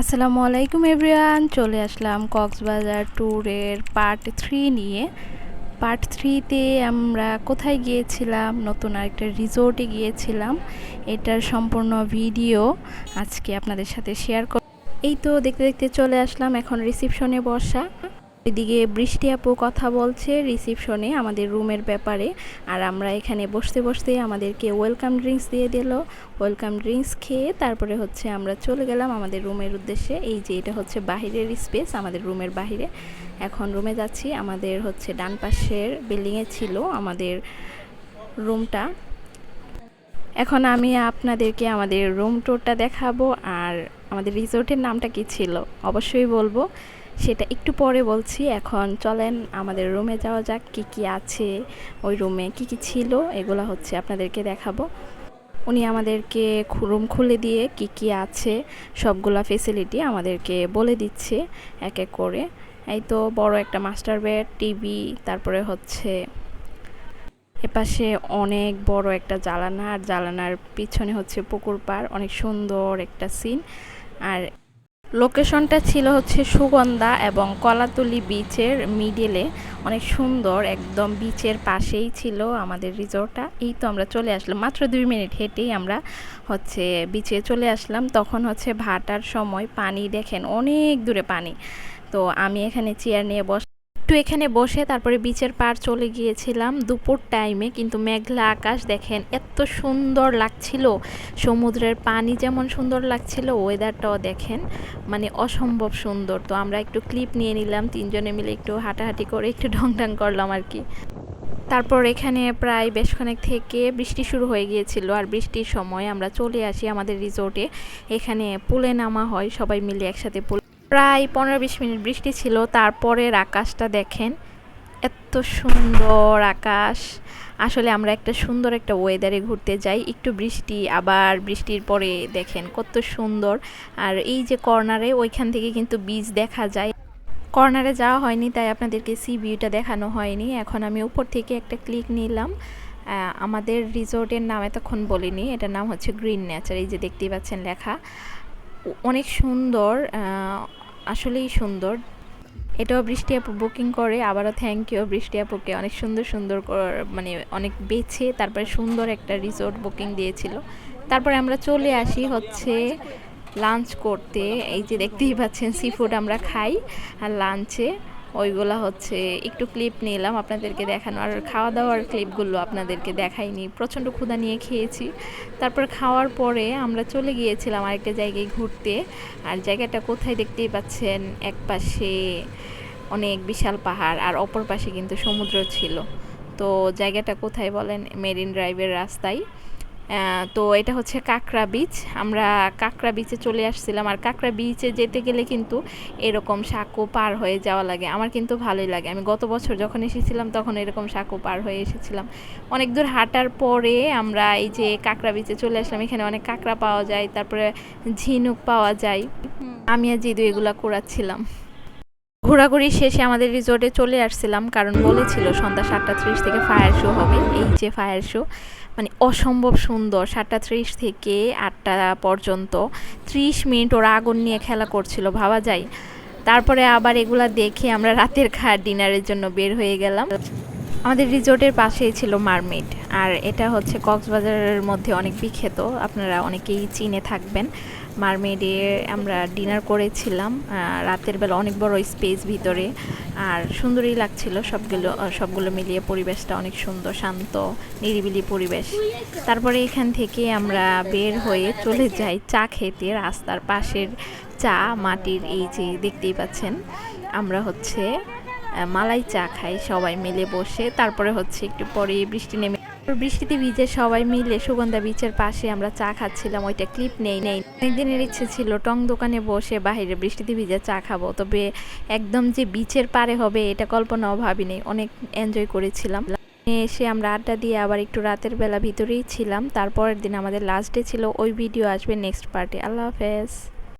আসসালামু আলাইকুম এভরিওয়ান, চলে আসলাম কক্সবাজার ট্যুরের পার্ট থ্রি নিয়ে। পার্ট থ্রিতে আমরা কোথায় গিয়েছিলাম, নতুন আরেকটা রিসোর্টে গিয়েছিলাম। এটার সম্পূর্ণ ভিডিও আজকে আপনাদের সাথে শেয়ার কর এই তো দেখতে দেখতে চলে আসলাম, এখন রিসিপশনে বসা। এদিকে বৃষ্টি আপু কথা বলছে রিসিপশনে আমাদের রুমের ব্যাপারে। আর আমরা এখানে বসতে বসতে আমাদেরকে ওয়েলকাম ড্রিঙ্কস দিয়ে দিল। ওয়েলকাম ড্রিঙ্কস খেয়ে তারপরে হচ্ছে আমরা চলে গেলাম আমাদের রুমের উদ্দেশ্যে। এই যে এটা হচ্ছে বাহিরের স্পেস আমাদের রুমের বাহিরে। এখন রুমে যাচ্ছি, আমাদের হচ্ছে ডান পাশের বিল্ডিংয়ে ছিল আমাদের রুমটা। এখন আমি আপনাদেরকে আমাদের রুম টুরটা দেখাবো। আর আমাদের রিসোর্টের নামটা কি ছিল? অবশ্যই বলব। সেটা একটু পরে বলছি। এখন চলেন আমাদের রুমে যাওয়া যাক, কি কি আছে ওই রুমে কি কি ছিল, এগুলো হচ্ছে আপনাদেরকে দেখাবো। উনি আমাদেরকে রুম খুলে দিয়ে কি কি আছে, সবগুলা ফেসিলিটি আমাদেরকে বলে দিচ্ছে এক এক করে। এই তো বড় একটা মাস্টার বেড টিভি তারপরে হচ্ছে এপাশে অনেক বড় একটা জালানা আর জালানার পিছনে হচ্ছে পুকুর পাড়, অনেক সুন্দর একটা সিন আর লোকেশনটা ছিল হচ্ছে সুগন্ধা এবং কলাতলি বিচের মিডিলে অনেক সুন্দর, একদম বিচের পাশেই ছিল আমাদের রিসোর্টটা এই তো আমরা চলে আসলাম। মাত্র দুই মিনিট হেঁটেই আমরা হচ্ছে বিচে চলে আসলাম। তখন হচ্ছে ভাটার সময় পানি দেখেন, অনেক দূরে পানি। তো আমি এখানে চেয়ার নিয়ে বস একটু এখানে বসে তারপরে বিচের পার চলে গিয়েছিলাম দুপুর টাইমে কিন্তু মেঘলা আকাশ দেখেন, এত সুন্দর লাগছিল। সমুদ্রের পানি যেমন সুন্দর লাগছিল ওয়েদারটাও দেখেন মানে অসম্ভব সুন্দর। তো আমরা একটু ক্লিপ নিয়ে নিলাম, তিনজনে মিলে একটু হাঁটাহাঁটি করে একটু ঢং ঢং করলাম আর কি। তারপর এখানে প্রায় বেশখানেক থেকে বৃষ্টি শুরু হয়ে গিয়েছিল আর বৃষ্টির সময় আমরা চলে আসি আমাদের রিসোর্টে এখানে পুলে নামা হয়, সবাই মিলে একসাথে পুল প্রায় পনেরো বিশ মিনিট বৃষ্টি ছিল, তারপরের আকাশটা দেখেন এত সুন্দর আকাশ। আসলে আমরা একটা সুন্দর একটা ওয়েদারে ঘুরতে যাই, একটু বৃষ্টি, আবার বৃষ্টির পরে দেখেন কত সুন্দর। আর এই যে কর্নারে ওইখান থেকে কিন্তু বীজ দেখা যায়। কর্নারে যাওয়া হয়নি, তাই আপনাদেরকে সি ভিউটা দেখানো হয়নি। এখন আমি উপর থেকে একটা ক্লিক নিলাম। আমাদের রিসোর্টের নাম এতক্ষণ বলিনি, এটার নাম হচ্ছে গ্রিন নেচার এই যে দেখতেই পাচ্ছেন লেখা। অনেক সুন্দর আসলেই সুন্দর। এটাও বৃষ্টি আপু বুকিং করে, আবারও থ্যাংক ইউ বৃষ্টি আপুকে। অনেক সুন্দর সুন্দর মানে অনেক বেছে, তারপরে সুন্দর একটা রিসোর্ট বুকিং দিয়েছিল। তারপরে আমরা চলে আসি হচ্ছে লাঞ্চ করতে। এই যে দেখতেই পাচ্ছেন সি ফুড আমরা খাই আর লাঞ্চে ওইগুলো হচ্ছে একটু ক্লিপ নিলাম আপনাদেরকে দেখানো। আর খাওয়া দাওয়ার ক্লিপগুলো আপনাদেরকে দেখাইনি। প্রচণ্ড ক্ষুধা নিয়ে খেয়েছি। তারপর খাওয়ার পরে আমরা চলে গিয়েছিলাম আরেকটা জায়গায় ঘুরতে। আর জায়গাটা কোথায় দেখতেই পাচ্ছেন? এক পাশে অনেক বিশাল পাহাড় আর অপর পাশে কিন্তু সমুদ্র ছিল। তো জায়গাটা কোথায় বলেন? মেরিন ড্রাইভের রাস্তায়। তো এটা হচ্ছে কাঁকড়া বিচ আমরা কাঁকড়া বিচে চলে আসছিলাম আর কাঁকড়া বিচে যেতে গেলে কিন্তু এরকম সাঁকো পার হয়ে যাওয়া লাগে। আমার কিন্তু ভালোই লাগে। আমি গত বছর যখন এসেছিলাম তখন এরকম সাঁকো পার হয়ে এসেছিলাম। অনেক দূর হাঁটার পরে আমরা এই যে কাঁকড়া বিচে চলে আসলাম এখানে অনেক কাঁকড়া পাওয়া যায় তারপরে ঝিনুক পাওয়া যায়। আমি আর জিদু এগুলা করাচ্ছিলাম ঘোরাঘুরি শেষে আমাদের রিসোর্টে চলে আসছিলাম, কারণ বলেছিল সন্ধ্যা সাতটা ত্রিশ থেকে ফায়ার শো হবে। এই যে ফায়ার শো মানে অসম্ভব সুন্দর, সাতটা ত্রিশ থেকে আটটা পর্যন্ত। ত্রিশ মিনিট ওরা আগুন নিয়ে খেলা করছিল, ভাবা যায়। তারপরে আবার এগুলা দেখে আমরা রাতের খাওয়ার ডিনারের জন্য বের হয়ে গেলাম। আমাদের রিসোর্টের পাশেই ছিল মারমেড আর এটা হচ্ছে কক্সবাজারের মধ্যে অনেক বিখ্যাত। আপনারা অনেকেই চিনে থাকবেন। মারমেডে আমরা ডিনার করেছিলাম রাতের বেলা অনেক বড় স্পেস ভিতরে। আর সুন্দরই লাগছিল সবগুলো সবগুলো মিলিয়ে পরিবেশটা অনেক সুন্দর, শান্ত, নিরিবিলি পরিবেশ। তারপরে এখান থেকে আমরা বের হয়ে চলে যাই চা খেতে, রাস্তার পাশের চা মাটির এই যে দেখতেই পাচ্ছেন, আমরা হচ্ছে মালাই চা খাই সবাই মিলে বসে। তারপরে হচ্ছে একটু পরে বৃষ্টি নেমে বৃষ্টিতে ভিজে সবাই মিলে সুগন্ধা বিচের পাশে আমরা চা খাচ্ছিলাম। ওইটা ক্লিপ নেই নেই। অনেকদিনের ইচ্ছে ছিল টং দোকানে বসে বাহিরে বৃষ্টিতে ভিজে চা খাব। তবে একদম যে বিচের পারে হবে, এটা কল্পনাও ভাবিনি। অনেক এনজয় করেছিলাম। এসে আমরা আড্ডা দিয়ে আবার একটু রাতের বেলা ভিতরেই ছিলাম। তারপরের দিন আমাদের লাস্ট ডে ছিল। ওই ভিডিও আসবে নেক্সট পার্টে আল্লাহ হাফেজ।